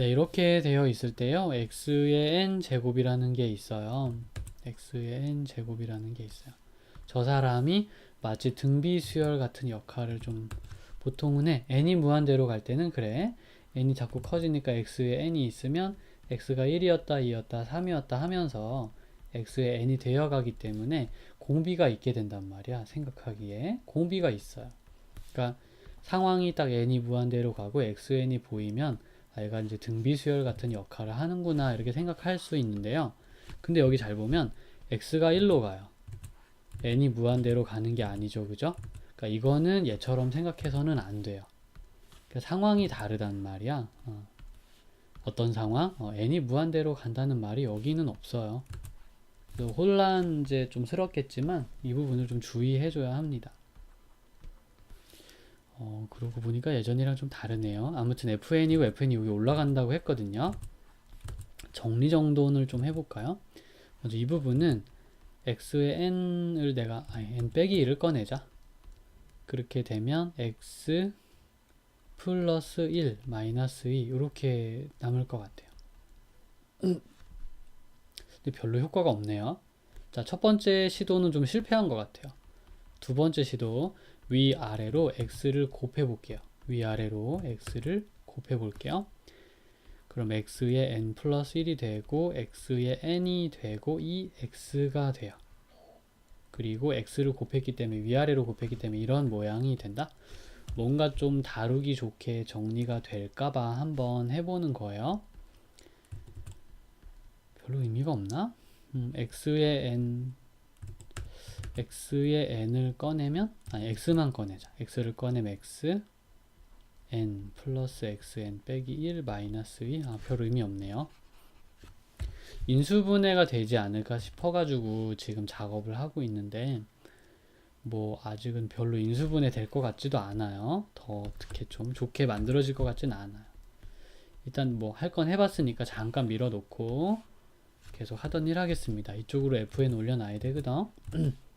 네, 이렇게 되어 있을 때요. x의 n 제곱이라는 게 있어요. x의 n 제곱이라는 게 있어요. 저 사람이 마치 등비 수열 같은 역할을 좀 보통은 해. n이 무한대로 갈 때는 그래. n이 자꾸 커지니까 x에 n이 있으면 x가 1이었다, 2였다, 3이었다 하면서 x에 n이 되어가기 때문에 공비가 있게 된단 말이야. 생각하기에. 공비가 있어요. 그러니까 상황이 딱 n이 무한대로 가고 xn이 보이면 아, 얘가 이제 등비 수열 같은 역할을 하는구나 이렇게 생각할 수 있는데요. 근데 여기 잘 보면 x가 1로 가요. n이 무한대로 가는 게 아니죠. 그죠? 그러니까 이거는 얘처럼 생각해서는 안 돼요. 그러니까 상황이 다르단 말이야. 어. 떤 상황? 어, n이 무한대로 간다는 말이 여기는 없어요. 혼란 이제 좀 스럽겠지만 이 부분을 좀 주의해 줘야 합니다. 어, 그러고 보니까 예전이랑 좀 다르네요. 아무튼 FN이고 FN이 여기 올라간다고 했거든요. 정리 정돈을 좀 해볼까요? 먼저 이 부분은 x의 n을 내가 아니, n 빼기 1을 꺼내자. 그렇게 되면 x 플러스 1 마이너스 2 이렇게 남을 것 같아요. 근데 별로 효과가 없네요. 자, 첫 번째 시도는 좀 실패한 것 같아요. 두 번째 시도 위아래로 x를 곱해 볼게요. 위아래로 x를 곱해 볼게요. 그럼 x의 n 플러스 1이 되고 x의 n이 되고 이 x가 돼요. 그리고 x를 곱했기 때문에 위아래로 곱했기 때문에 이런 모양이 된다. 뭔가 좀 다루기 좋게 정리가 될까봐 한번 해보는 거예요. 별로 의미가 없나? 음, x의 n x의 n을 꺼내면 아니 x만 꺼내자. X를 꺼내면 x n 플러스 xn 빼기 1 마이너스 2 아, 별 의미 없네요. 인수분해가 되지 않을까 싶어 가지고 지금 작업을 하고 있는데 뭐 아직은 별로 인수분해 될 것 같지도 않아요. 더 어떻게 좀 좋게 만들어질 것 같지는 않아요. 일단 뭐 할 건 해봤으니까 잠깐 밀어놓고 계속 하던 일 하겠습니다. 이쪽으로 fn 올려놔야 되거든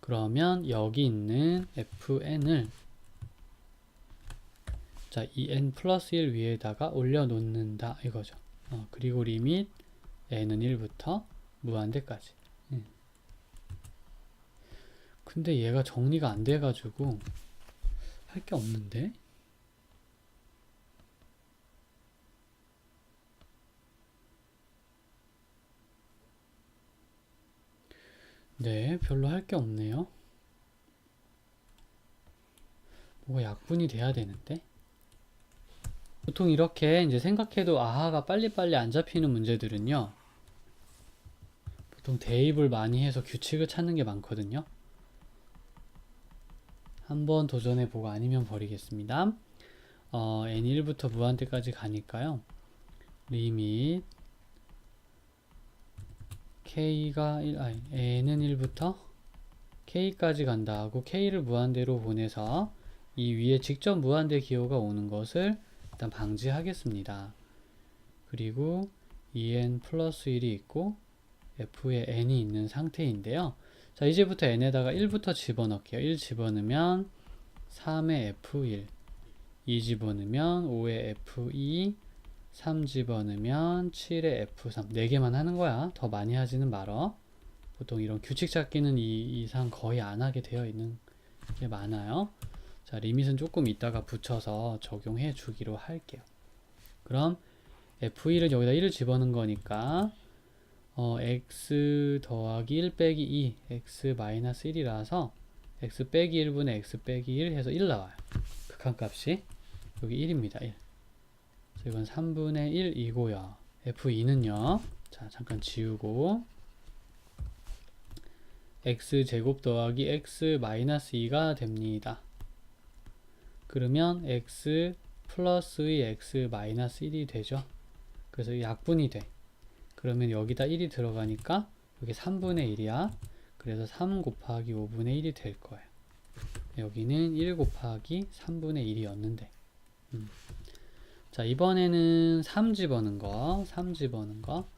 그러면 여기 있는 fn을 자, 이 n 플러스 1 위에다가 올려놓는다 이거죠. 어, 그리고 리밋 n은 1부터 무한대까지. 음. 근데 얘가 정리가 안 돼가지고 할 게 없는데? 네, 별로 할 게 없네요. 뭐가 약분이 돼야 되는데? 보통 이렇게 이제 생각해도 아하가 빨리빨리 안 잡히는 문제들은요. 보통 대입을 많이 해서 규칙을 찾는 게 많거든요. 한번 도전해 보고 아니면 버리겠습니다. 어, n1부터 무한대까지 가니까요. 리밋 k가 1, 아니, n은 1부터 k까지 간다 하고 k를 무한대로 보내서 이 위에 직접 무한대 기호가 오는 것을 일단 방지하겠습니다. 그리고 2n 플러스 1이 있고 f에 n이 있는 상태인데요. 자 이제부터 n에다가 1부터 집어넣을게요. 1 집어넣으면 3의 f1 2 집어넣으면 5의 f2 3 집어넣으면 7의 F3 4개만 하는 거야. 더 많이 하지는 말어. 보통 이런 규칙 찾기는 이 이상 거의 안 하게 되어 있는 게 많아요. 자 리밋은 조금 이따가 붙여서 적용해 주기로 할게요. 그럼 F1을 여기다 1을 집어넣은 거니까 어, x 더하기 1 빼기 2 x 마이너스 1이라서 x 빼기 1분의 x 빼기 1 해서 1 나와요. 극한값이 여기 1입니다 1 이건 3분의 1이고요. F2는요. 자, 잠깐 지우고 x제곱 더하기 x 마이너스 2가 됩니다. 그러면 x 플러스의 x 마이너스 1이 되죠. 그래서 약분이 돼. 그러면 여기다 1이 들어가니까 여기 3분의 1이야. 그래서 3 곱하기 5분의 1이 될 거예요. 여기는 1 곱하기 3분의 1이었는데. 음. 자 이번에는 3 집어넣은 거 3 집어넣은 거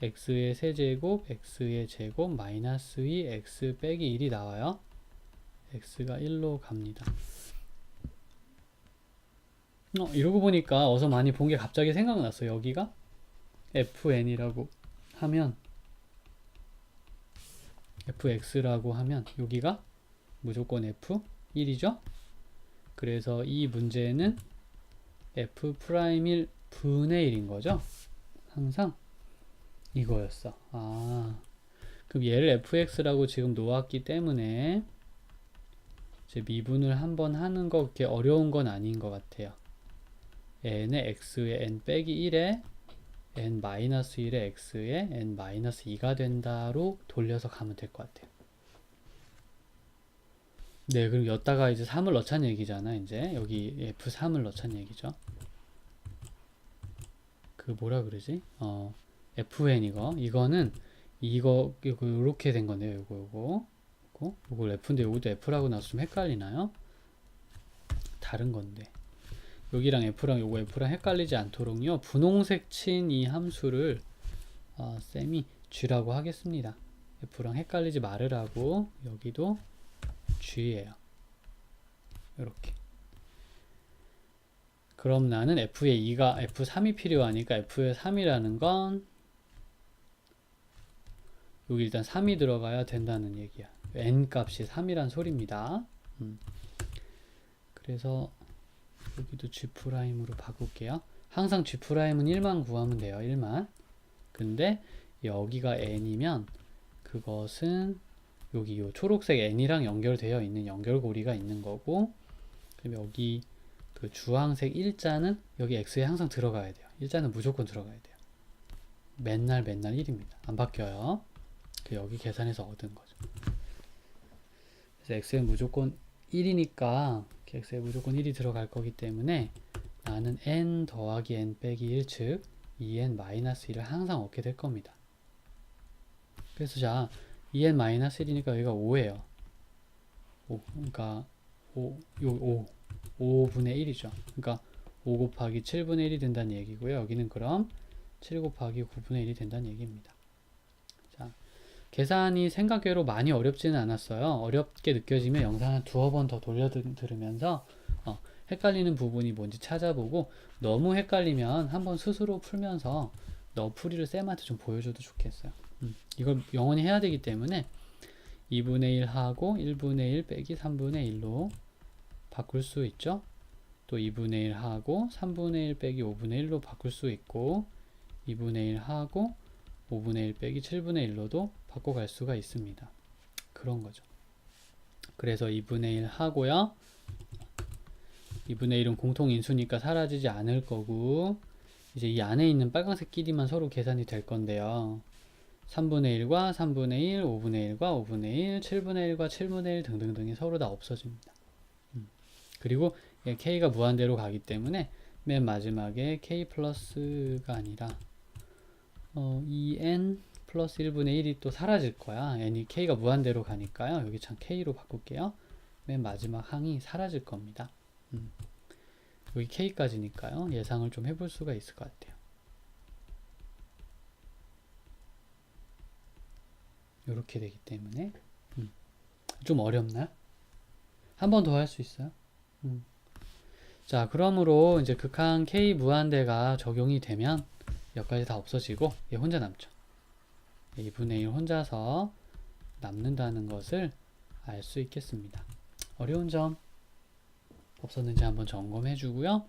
x의 세제곱 x의 제곱 마이너스 2 x 빼기 1이 나와요 x가 1로 갑니다 어, 이러고 보니까 어서 많이 본 게 갑자기 생각났어. 여기가 fn이라고 하면 fx라고 하면 여기가 무조건 f1이죠? 그래서 이 문제는 f 프라임 1 분의 1인 거죠? 항상 이거였어. 아, 그럼 얘를 fx라고 지금 놓았기 때문에 이제 미분을 한번 하는 거 그렇게 어려운 건 아닌 것 같아요. n의 x의 n 빼기 1에 n 마이너스 1의 x의 n 마이너스 2가 된다로 돌려서 가면 될 것 같아요. 네, 그럼 여기다가 이제 3을 넣자는 얘기잖아, 이제. 여기 F3을 넣자는 얘기죠. 그 뭐라 그러지? 어, FN 이거. 이거는 이거, 이거, 요렇게 된 건데요, 요거, 요거. 요거, 요걸 F인데 요것도 F라고 나서 좀 헷갈리나요? 다른 건데. 여기랑 F랑 요거 F랑 헷갈리지 않도록요, 분홍색 친 이 함수를, 어, 쌤이 G라고 하겠습니다. F랑 헷갈리지 말으라고, 여기도 G예요. 이렇게. 그럼 나는 F의 2가 F3이 필요하니까 F의 3이라는 건 여기 일단 3이 들어가야 된다는 얘기야. n 값이 3이란 소리입니다. 음. 그래서 여기도 G'으로 바꿀게요. 항상 G'은 1만 구하면 돼요. 1만. 근데 여기가 n이면 그것은 여기 요 초록색 n이랑 연결되어 있는 연결고리가 있는 거고 그럼 여기 그 주황색 일자는 여기 x에 항상 들어가야 돼요. 일자는 무조건 들어가야 돼요. 맨날 맨날 1입니다. 안 바뀌어요. 그 여기 계산해서 얻은 거죠. 그래서 x에 무조건 1이니까 x에 무조건 1이 들어갈 거기 때문에 나는 n 더하기 n 빼기 1 즉 2n 마이너스 1을 항상 얻게 될 겁니다. 그래서 자 2n-1이니까 여기가 5예요. 5, 그러니까 5, 요 5, 5분의 1이죠. 그러니까 5 곱하기 7분의 1이 된다는 얘기고요. 여기는 그럼 7 곱하기 9분의 1이 된다는 얘기입니다. 자, 계산이 생각외로 많이 어렵지는 않았어요. 어렵게 느껴지면 영상 한 두어 번 더 돌려 들으면서 어, 헷갈리는 부분이 뭔지 찾아보고 너무 헷갈리면 한번 스스로 풀면서 너 풀이를 쌤한테 좀 보여줘도 좋겠어요. 음, 이걸 영원히 해야 되기 때문에 2분의 1 하고 1분의 1 빼기 3분의 1로 바꿀 수 있죠. 또 2분의 1 하고 3분의 1 빼기 5분의 1로 바꿀 수 있고 2분의 1 하고 5분의 1 빼기 7분의 1로도 바꿔갈 수가 있습니다. 그런 거죠. 그래서 2분의 1 하고요. 2분의 1은 공통인수니까 사라지지 않을 거고 이제 이 안에 있는 빨간색 끼리만 서로 계산이 될 건데요. 3분의 1과 3분의 1, 5분의 1과 5분의 1, 7분의 1과 7분의 1 등등등이 서로 다 없어집니다. 음. 그리고 k가 무한대로 가기 때문에 맨 마지막에 k 플러스가 아니라 어, 2n 플러스 1분의 1이 또 사라질 거야. n이 k가 무한대로 가니까요. 여기 참 k로 바꿀게요. 맨 마지막 항이 사라질 겁니다. 음. 여기 k까지니까요. 예상을 좀 해볼 수가 있을 것 같아요. 이렇게 되기 때문에 음. 좀 어렵나요? 한번 더 할 수 있어요? 음. 자, 그러므로 이제 극한 k 무한대가 적용이 되면 여기까지 다 없어지고 얘 혼자 남죠. 2분의 1 혼자서 남는다는 것을 알 수 있겠습니다. 어려운 점 없었는지 한번 점검해 주고요.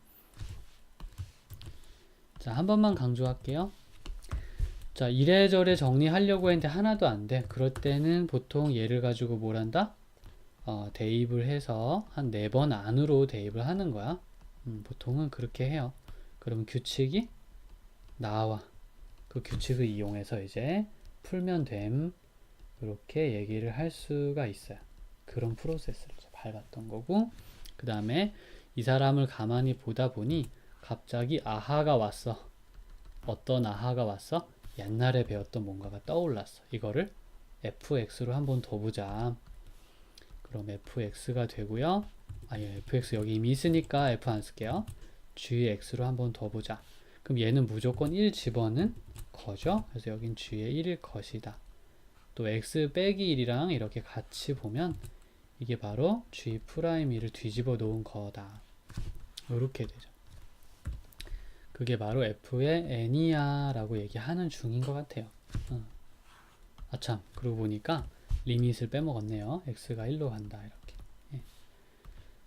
자, 한 번만 강조할게요. 자, 이래저래 정리하려고 했는데 하나도 안 돼. 그럴 때는 보통 얘를 가지고 뭘 한다? 어, 대입을 해서 한 네 번 안으로 대입을 하는 거야. 음, 보통은 그렇게 해요. 그럼 규칙이 나와. 그 규칙을 이용해서 이제 풀면 됨. 이렇게 얘기를 할 수가 있어요. 그런 프로세스를 밟았던 거고, 그 다음에 이 사람을 가만히 보다 보니 갑자기 아하가 왔어. 어떤 아하가 왔어? 옛날에 배웠던 뭔가가 떠올랐어. 이거를 fx로 한 번 더 보자. 그럼 fx가 되고요. 아니 fx 여기 이미 있으니까 f 안 쓸게요. gx로 한 번 더 보자. 그럼 얘는 무조건 1 집어는 거죠. 그래서 여긴 g의 1일 것이다. 또 x 빼기 1이랑 이렇게 같이 보면 이게 바로 g 프라임 1을 뒤집어 놓은 거다. 이렇게 되죠. 그게 바로 f의 n이야 라고 얘기하는 중인 것 같아요. 어. 아참, 그러고 보니까 리밋을 빼먹었네요. x가 1로 간다 이렇게. 예.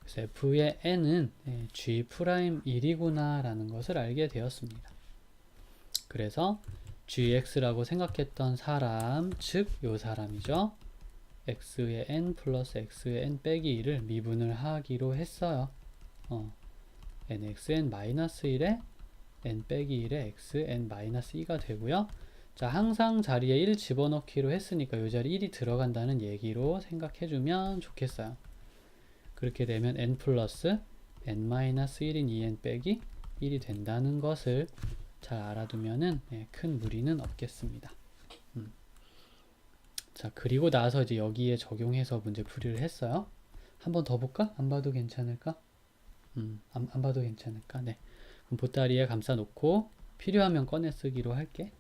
그래서 f의 n은 예, g 프라임 1이구나 라는 것을 알게 되었습니다. 그래서 gx라고 생각했던 사람, 즉 요 사람이죠. x의 n 플러스 x의 n 빼기 1을 미분을 하기로 했어요. 어. nxn 마이너스 1에 n 빼기 1에 x n 마이너스 2가 되고요. 자, 항상 자리에 1 집어넣기로 했으니까 이 자리 1이 들어간다는 얘기로 생각해주면 좋겠어요. 그렇게 되면 n 플러스 n 마이너스 1인 2n 빼기 1이 된다는 것을 잘 알아두면은 예, 큰 무리는 없겠습니다. 음. 자, 그리고 나서 이제 여기에 적용해서 문제 풀이를 했어요. 한 번 더 볼까? 안 봐도 괜찮을까? 음, 안, 안 봐도 괜찮을까? 네. 보따리에 감싸 놓고 필요하면 꺼내 쓰기로 할게.